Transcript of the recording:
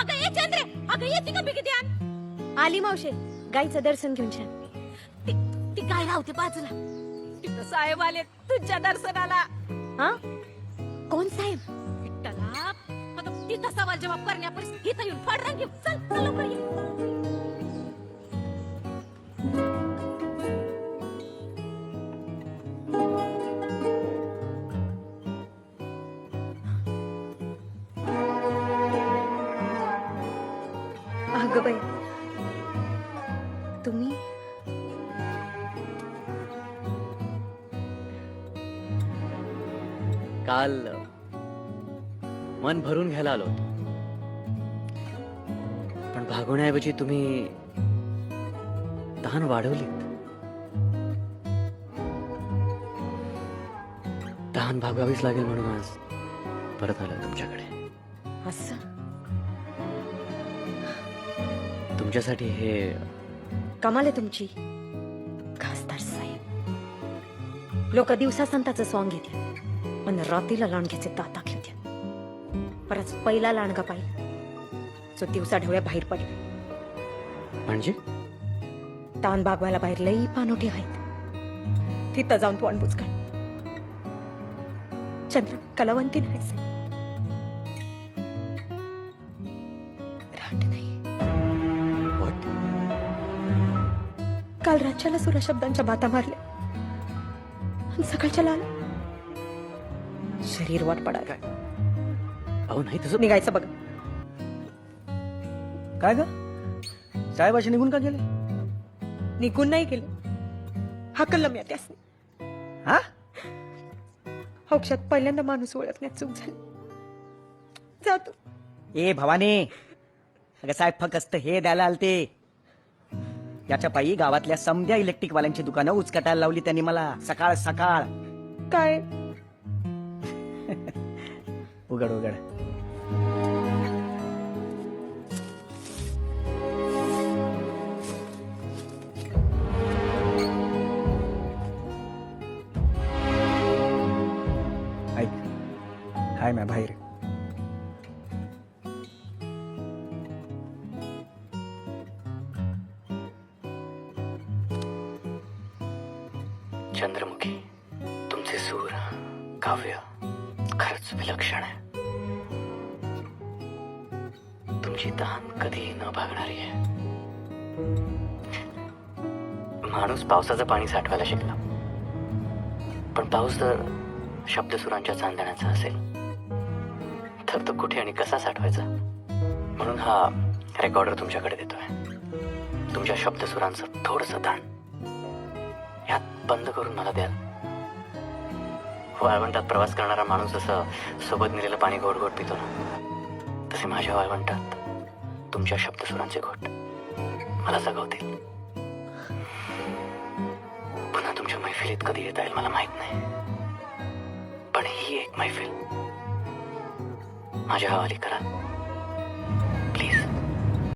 अगं ये चंद्रे अगं येते का बिगी ध्यान आली मावशे गाईचं दर्शन घेऊन छान. ती ती काय राहते बाजूला? तिथं साहेब आले तुझ्या दर्शनाला. हा? कोण साहेब? विठ्ठला आता तिथं सवाल जवाब करण्यापर्यंत इथं येऊन फाड घेऊ चल चल लवकर ये. अगं बाई. तुम्ही? काल मन भरून घ्यायला आलो पण भागवण्याऐवजी तुम्ही तहान वाढवली तहान भागवावीच लागेल म्हणून आज परत आलो तुमच्याकडे. असं? तुमच्यासाठी हे कमाल आहे तुमची. खासदार साहेब. लोक दिवसा संताचं सॉंग घेते पण रात्रीला लांडग्याचे दात आखले परत पहिला लांडगा पाहिजे जो दिवसा ढवळ्या बाहेर पडले. म्हणजे? तान बागवायला बाहेर लई पानोटी आहेत. तिथं जाऊन तोंड बुचकाळ चंद्र कलावंती नाही. राट नाही. काल रातच्याला सुरा शब्दांच्या बाता मारल्या. आणि सकाळच्या लाल. शरीर वाट पडायला अहो नाही तसं निघायचं बघा. काय ग? साहेब असे निघून का गेले? निघून नाही गेलं. हाकललं मी त्यासनी. हा? हौक्षात पहिल्यांदा माणूस ओळखण्यात चूक झाली. जातो ए भवानी. अगं साहेब फक्त हे द्यायला आलते. याच्या पायी गावातल्या समध्या इलेक्ट्रिक वाल्यांची दुकानं उचकटायला लावली त्यांनी मला. सकाळ सकाळ. काय? उघड उघड. ऐक. हाय मॅ बाहेर? चंद्रमुखी तुमचे सूर काव्य खरंच विलक्षण आहे. तुमची तहान कधी न भागणारी आहे. माणूस पावसाचं पाणी साठवायला शिकला. पण पाऊस जर शब्दसुरांच्या चांदण्याचा असेल. तर तो कुठे आणि कसा साठवायचा? म्हणून हा रेकॉर्डर तुमच्याकडे देतोय. तुमच्या शब्दसुरांचं थोडंसं दान ह्यात बंद करून मला द्याल. वाळवंटात प्रवास करणारा माणूस जसं सोबत नेलेलं पाणी गोड गोड पितो ना तसे माझ्या वाळवंटात तुमच्या शब्दसुरांचे घोट मला जगवतील. पुन्हा तुमच्या मैफिलीत कधी येता येईल मला माहीत नाही. पण ही एक मैफिल माझ्या हवाली करा. प्लीज.